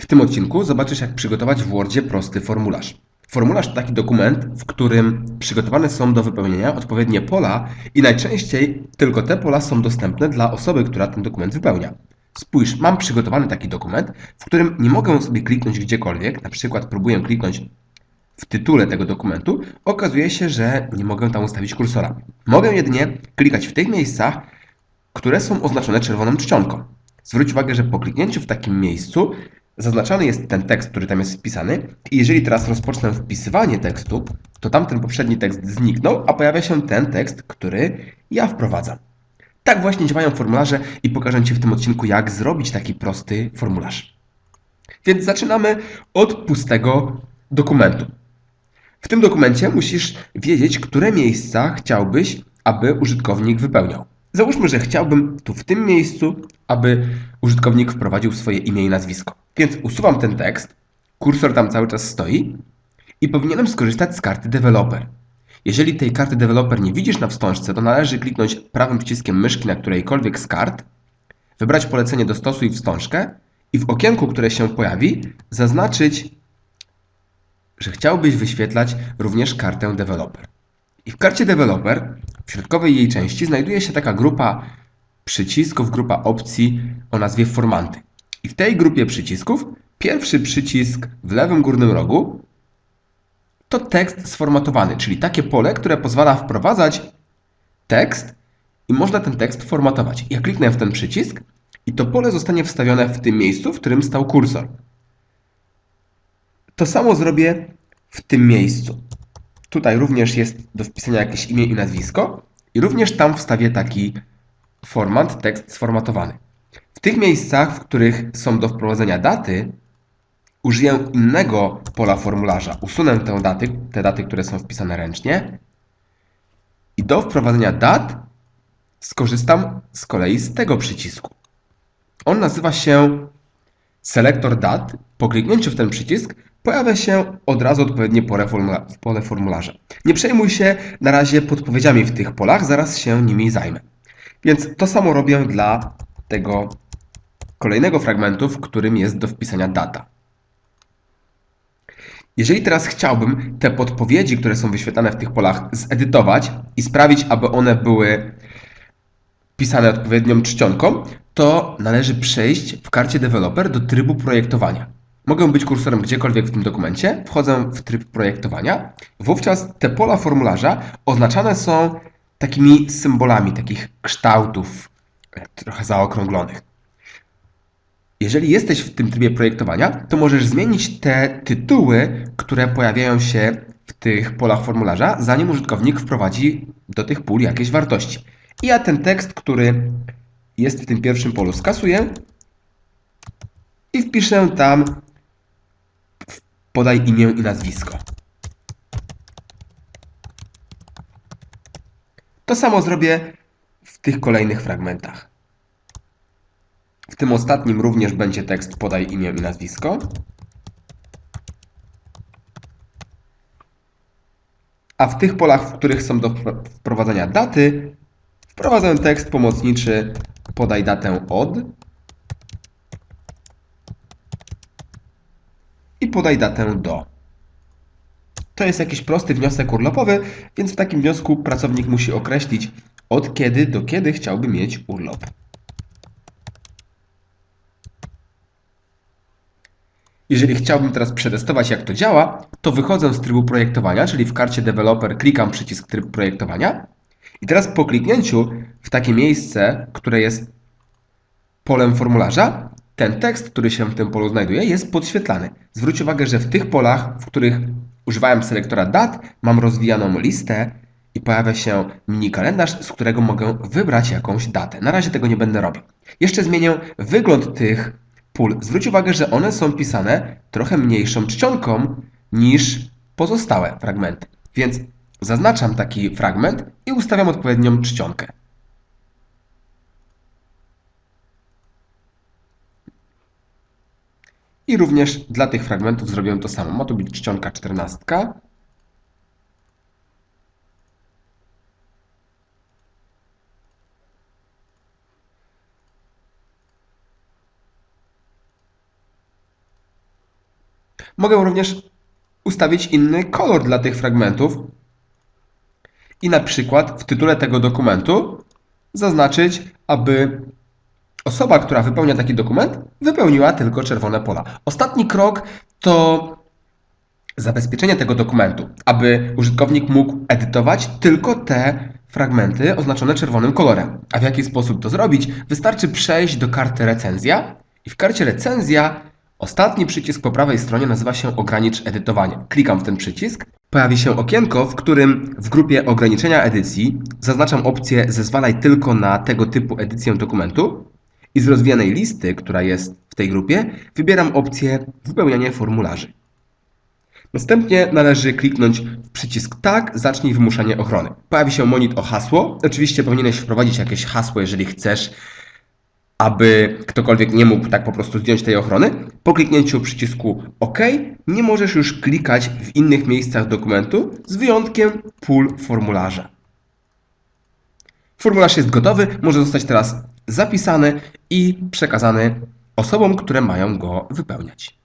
W tym odcinku zobaczysz, jak przygotować w Wordzie prosty formularz. Formularz to taki dokument, w którym przygotowane są do wypełnienia odpowiednie pola i najczęściej tylko te pola są dostępne dla osoby, która ten dokument wypełnia. Spójrz, mam przygotowany taki dokument, w którym nie mogę sobie kliknąć gdziekolwiek, na przykład próbuję kliknąć w tytule tego dokumentu, okazuje się, że nie mogę tam ustawić kursora. Mogę jedynie klikać w tych miejscach, które są oznaczone czerwoną czcionką. Zwróć uwagę, że po kliknięciu w takim miejscu zaznaczany jest ten tekst, który tam jest wpisany i jeżeli teraz rozpocznę wpisywanie tekstu, to tamten poprzedni tekst zniknął, a pojawia się ten tekst, który ja wprowadzam. Tak właśnie działają formularze i pokażę Ci w tym odcinku, jak zrobić taki prosty formularz. Więc zaczynamy od pustego dokumentu. W tym dokumencie musisz wiedzieć, które miejsca chciałbyś, aby użytkownik wypełniał. Załóżmy, że chciałbym tu w tym miejscu, aby użytkownik wprowadził swoje imię i nazwisko. Więc usuwam ten tekst, kursor tam cały czas stoi i powinienem skorzystać z karty Developer. Jeżeli tej karty Developer nie widzisz na wstążce, to należy kliknąć prawym przyciskiem myszki na którejkolwiek z kart, wybrać polecenie Dostosuj wstążkę i w okienku, które się pojawi, zaznaczyć, że chciałbyś wyświetlać również kartę Developer. I w karcie Developer, w środkowej jej części, znajduje się taka grupa przycisków, grupa opcji o nazwie Formanty. I w tej grupie przycisków pierwszy przycisk w lewym górnym rogu to tekst sformatowany, czyli takie pole, które pozwala wprowadzać tekst i można ten tekst formatować. Ja kliknę w ten przycisk i to pole zostanie wstawione w tym miejscu, w którym stał kursor. To samo zrobię w tym miejscu. Tutaj również jest do wpisania jakieś imię i nazwisko i również tam wstawię taki format, tekst sformatowany. W tych miejscach, w których są do wprowadzenia daty, użyję innego pola formularza. Usunę te daty, te daty, które są wpisane ręcznie i do wprowadzenia dat skorzystam z kolei z tego przycisku. On nazywa się Selektor dat. Po kliknięciu w ten przycisk pojawia się od razu odpowiednie pole, formula pole formularza. Nie przejmuj się na razie podpowiedziami w tych polach, zaraz się nimi zajmę. Więc to samo robię dla tego kolejnego fragmentu, w którym jest do wpisania data. Jeżeli teraz chciałbym te podpowiedzi, które są wyświetlane w tych polach, zedytować i sprawić, aby one były pisane odpowiednią czcionką, to należy przejść w karcie Developer do trybu projektowania. Mogę być kursorem gdziekolwiek w tym dokumencie, wchodzę w tryb projektowania. Wówczas te pola formularza oznaczane są takimi symbolami, takich kształtów trochę zaokrąglonych. Jeżeli jesteś w tym trybie projektowania, to możesz zmienić te tytuły, które pojawiają się w tych polach formularza, zanim użytkownik wprowadzi do tych pól jakieś wartości. I ja ten tekst, który jest w tym pierwszym polu, skasuję i wpiszę tam podaj imię i nazwisko. To samo zrobię w tych kolejnych fragmentach. W tym ostatnim również będzie tekst podaj imię i nazwisko. A w tych polach, w których są do wprowadzenia daty, wprowadzę tekst pomocniczy podaj datę od i podaj datę do. To jest jakiś prosty wniosek urlopowy, więc w takim wniosku pracownik musi określić od kiedy do kiedy chciałby mieć urlop. Jeżeli chciałbym teraz przetestować, jak to działa, to wychodzę z trybu projektowania, czyli w karcie Developer klikam przycisk tryb projektowania i teraz po kliknięciu w takie miejsce, które jest polem formularza, ten tekst, który się w tym polu znajduje, jest podświetlany. Zwróć uwagę, że w tych polach, w których używałem selektora dat, mam rozwijaną listę i pojawia się mini kalendarz, z którego mogę wybrać jakąś datę. Na razie tego nie będę robił. Jeszcze zmienię wygląd tych pól. Zwróć uwagę, że one są pisane trochę mniejszą czcionką niż pozostałe fragmenty. Więc zaznaczam taki fragment i ustawiam odpowiednią czcionkę. I również dla tych fragmentów zrobiłem to samo. Ma tu być czcionka 14. Mogę również ustawić inny kolor dla tych fragmentów i na przykład w tytule tego dokumentu zaznaczyć, aby osoba, która wypełnia taki dokument, wypełniła tylko czerwone pola. Ostatni krok to zabezpieczenie tego dokumentu, aby użytkownik mógł edytować tylko te fragmenty oznaczone czerwonym kolorem. A w jaki sposób to zrobić? Wystarczy przejść do karty recenzja i w karcie recenzja ostatni przycisk po prawej stronie nazywa się ogranicz edytowanie. Klikam w ten przycisk. Pojawi się okienko, w którym w grupie ograniczenia edycji zaznaczam opcję zezwalaj tylko na tego typu edycję dokumentu i z rozwijanej listy, która jest w tej grupie, wybieram opcję wypełnianie formularzy. Następnie należy kliknąć w przycisk Tak, zacznij wymuszanie ochrony. Pojawi się monit o hasło. Oczywiście powinieneś wprowadzić jakieś hasło, jeżeli chcesz, aby ktokolwiek nie mógł tak po prostu zdjąć tej ochrony. Po kliknięciu przycisku OK nie możesz już klikać w innych miejscach dokumentu z wyjątkiem pól formularza. Formularz jest gotowy, może zostać teraz zapisany i przekazany osobom, które mają go wypełniać.